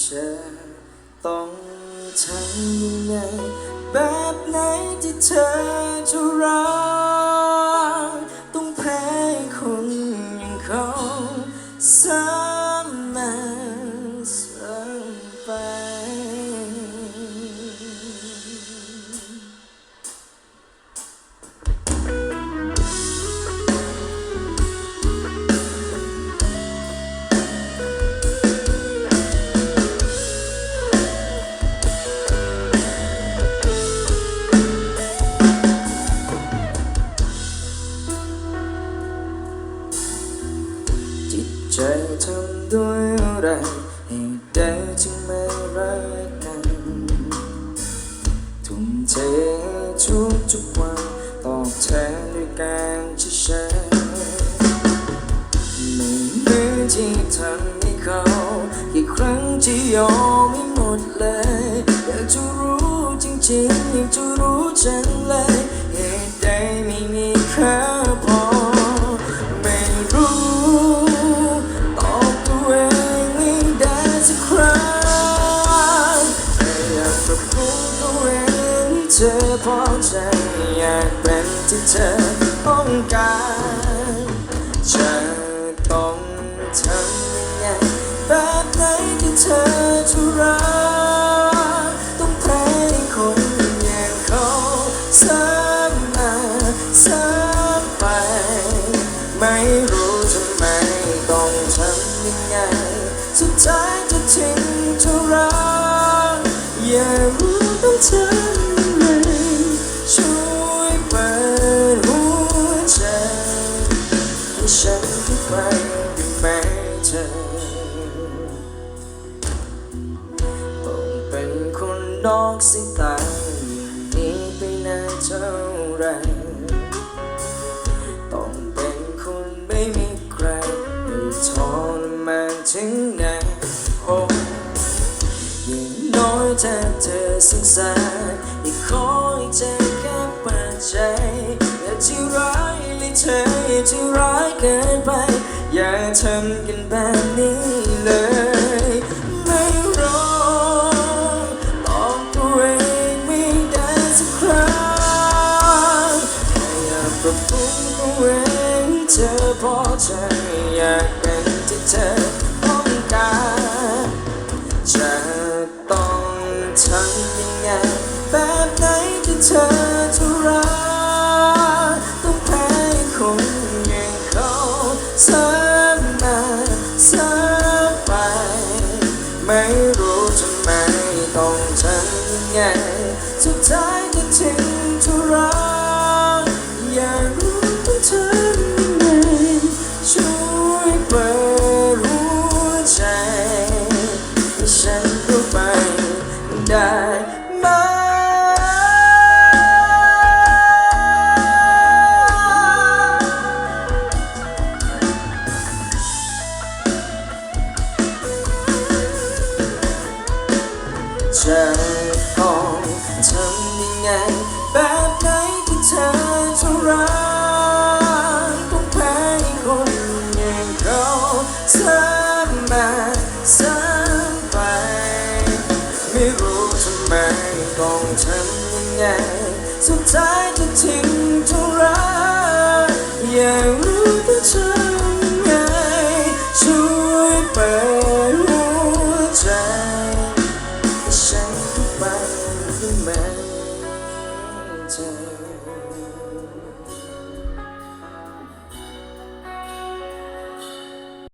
เธอต้องทำยังไงแบบไหนที่เธอจะรักต้องแพ้คนอย่างเขาซ้ำมาซ้ำไป ใจทำด้วยอะไรให้ได้จึงไม่รักกันทุ่มเททุกทุกๆวันตอบแทนด้วยการเฉยๆไม่เหมือนที่ทำให้เขากี่ครั้งที่ยอมไม่หมดเลยอยากจะรู้จริงๆอยากจะรู้จังเลย เธอพอใจอยากเป็นที่เธอต้องการจะต้องทำยังไงแบบไหนที่เธอจะรักต้องแพ้คนอย่างเขาซ้ำมาซ้ำไป ไม่รู้ทำไมต้องทำยังไง สุดท้ายจะทิ้งเท่าไรอย่ารู้ต้องทำ นอกสายตาอย่างนี้ไปนานเท่าไร ต้องเป็นคนไม่มีใครให้ทรมานถึงไหนโอ้ย่างน้อยถ้าเธอสงสารอย่าขอให้เธอแค่เปิดใจอย่าที่ร้ายเลยเธออย่าที่ร้ายเกินไป อย่าทำกันแบบนี้ กปรับปรุงตัวเองเธอพอใจอยากเป็นที่เธอต้องการจะต้องทำยังไงแบบไหนที่เธอจะรักต้องแพ้คนอย่างเขาซ้ำมาซ้ำไป ไม่รู้ทำไมต้องทำยังไง ได้ไหมจะต้องทำยังไง ต้องทำยังไงสุดท้ายจะทิ้งเท่าไรอยากรู้ต้องทำยังไง ช่วยเปิดหัวใจให้ฉันไปได้ไหมเธอ